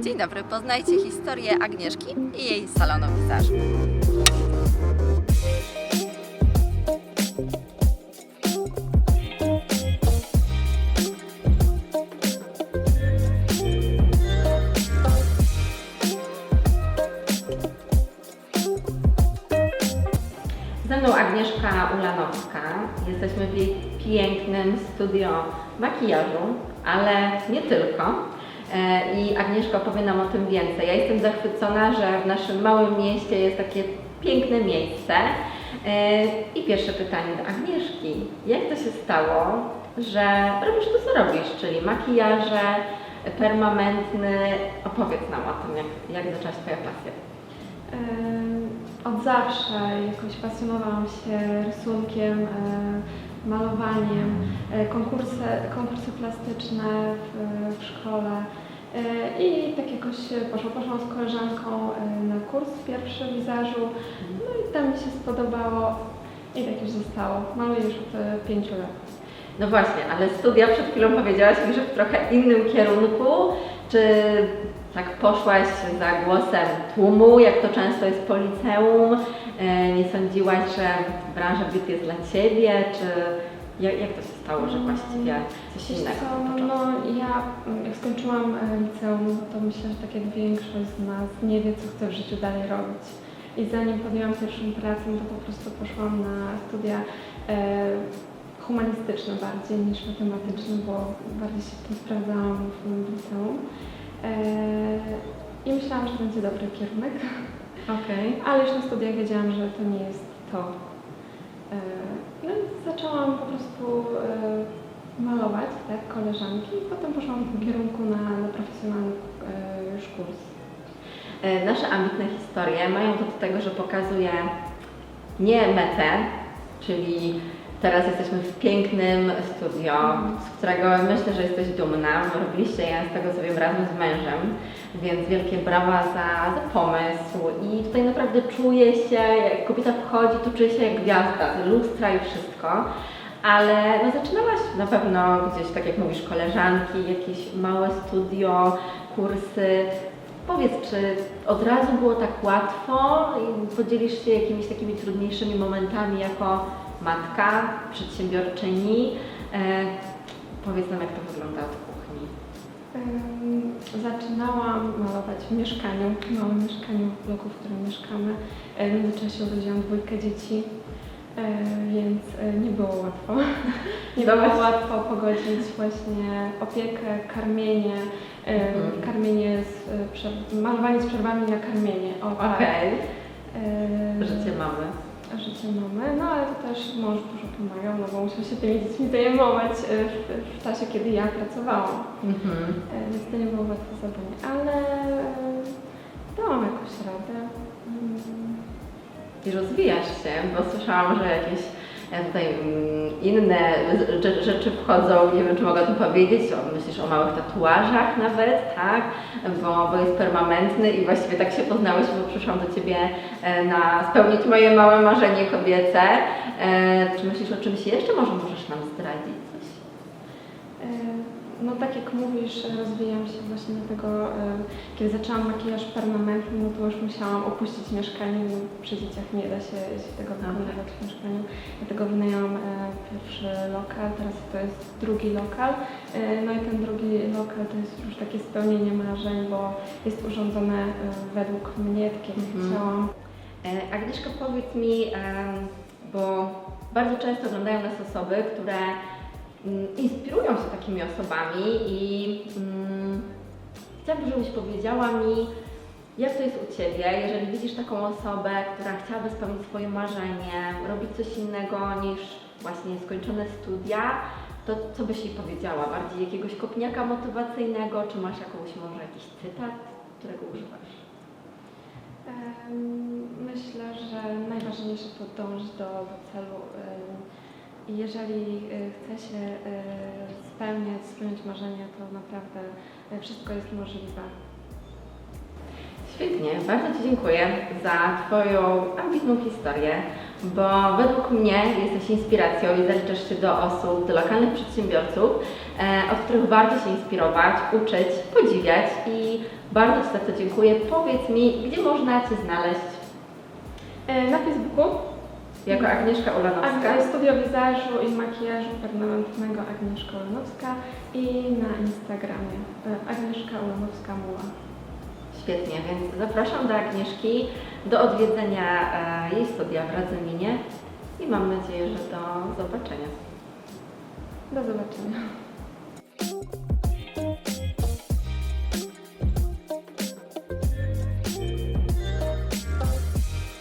Dzień dobry, poznajcie historię Agnieszki i jej salonu wizażu. Ze mną Agnieszka Ulanowska. Jesteśmy w jej pięknym studio makijażu, ale nie tylko. E, I Agnieszka opowie nam o tym więcej. Ja jestem zachwycona, że w naszym małym mieście jest takie piękne miejsce. E, I pierwsze pytanie do Agnieszki. Jak to się stało, że robisz to, co robisz, czyli makijaże, permanentny. Opowiedz nam o tym, jak, jak zaczęła się Twoja pasja. Em, Od zawsze jakoś pasjonowałam się rysunkiem, e, malowaniem, e, konkursy, konkursy plastyczne w, w szkole. E, I tak jakoś poszło, poszłam z koleżanką e, na kurs pierwszy wizażu, no i tam mi się spodobało i tak już zostało. Maluję już od pięciu lat. No właśnie, ale studia przed chwilą powiedziałaś mi, że w trochę innym kierunku. Czy tak poszłaś za głosem tłumu, jak to często jest po liceum? E, Nie sądziłaś, że branża beauty jest dla Ciebie? Czy jak, jak to się stało, że właściwie coś innego co, no, no ja mm, jak skończyłam e, liceum, to myślę, że tak jak większość z nas nie wie, co chce w życiu dalej robić. I zanim podjęłam pierwszą pracę, no to po prostu poszłam na studia e, humanistyczne bardziej niż matematyczne, bo bardziej się w tym sprawdzałam w liceum. E, I myślałam, że to będzie dobry kierunek, Okej. ale już na studiach wiedziałam, że to nie jest to. E, No i zaczęłam po prostu e, malować, tak, koleżanki i potem poszłam w tym kierunku na, na profesjonalny już kurs. Nasze ambitne historie mają to do tego, że pokazuje nie metę, czyli teraz jesteśmy w pięknym studio, z którego myślę, że jesteś dumna. Robiliście je z tego co wiem razem z mężem, więc wielkie brawa za, za pomysł i tutaj naprawdę czuję się, jak kobieta wchodzi, to czuję się jak gwiazda, lustra i wszystko. Ale no zaczynałaś na pewno gdzieś, tak jak mówisz, koleżanki, jakieś małe studio, kursy. Powiedz, czy od razu było tak łatwo i podzielisz się jakimiś takimi trudniejszymi momentami jako matka, przedsiębiorczyni? E, powiedz nam, jak to wygląda od kuchni. Zaczynałam malować w mieszkaniu, w małym mieszkaniu w bloku, w którym mieszkamy. E, W międzyczasie urodziłam dwójkę dzieci, e, więc e, nie było łatwo. Nie było łatwo pogodzić właśnie opiekę, karmienie, e, Mhm. karmienie z, e, przer- malowanie z przerwami na karmienie. O, tak. Okej, E, życie mamy. Życie mamy, no ale to też mąż dużo pomagał, no bo musiał się tymi dziećmi zajmować e, w, w czasie, kiedy ja pracowałam. Mhm. E, Więc to nie było łatwe zadanie, ale e, dałam jakoś radę. Mm, I rozwijasz się, bo słyszałam, że jakieś e, tutaj mm, inne rze- rzeczy wchodzą, nie wiem czy mogę tym powiedzieć, myślisz o małych tatuażach nawet, tak? Bo, bo jest permanentny i właściwie tak się poznałeś, bo przyszłam do Ciebie e, na spełnić moje małe marzenie kobiece. E, Czy myślisz o czymś jeszcze? Może możesz nam zdradzić tak jak mówisz, rozwijam się właśnie dlatego, e, kiedy zaczęłam makijaż permanentny, no to już musiałam opuścić mieszkanie, no przy dzieciach nie da się, się tego wykonywać w mieszkaniu. Dlatego wynajęłam e, pierwszy lokal, teraz to jest drugi lokal. E, No i ten drugi lokal to jest już takie spełnienie marzeń, bo jest urządzone e, według mnie, tak jak Mhm. chciałam. Agnieszka, powiedz mi, bo bardzo często oglądają nas osoby, które mm, inspirują takimi osobami i mm, chciałabym, żebyś powiedziała mi, jak to jest u Ciebie, jeżeli widzisz taką osobę, która chciałaby spełnić swoje marzenie, robić coś innego niż właśnie skończone studia, to co byś jej powiedziała? Bardziej jakiegoś kopniaka motywacyjnego, czy masz jakąś może jakiś cytat, którego używasz? Myślę, że najważniejsze to dążyć do, do celu. I jeżeli e, chce się e, spełniać, spełniać marzenia, to naprawdę e, wszystko jest możliwe. Świetnie, bardzo Ci dziękuję za Twoją ambitną historię. bo według mnie jesteś inspiracją i zaliczasz się do osób, do lokalnych przedsiębiorców, e, od których warto się inspirować, uczyć, podziwiać i bardzo Ci za to dziękuję. Powiedz mi, gdzie można Cię znaleźć E, Na Facebooku jako Agnieszka Ulanowska? Ag- Studio Wizażu i Makijażu Permanentnego Agnieszka Ulanowska i na Instagramie e, Agnieszka Ulanowska Muła. Świetnie, więc zapraszam do Agnieszki, do odwiedzenia e, jej studia w Radzyminie i mam nadzieję, że do zobaczenia. Do zobaczenia.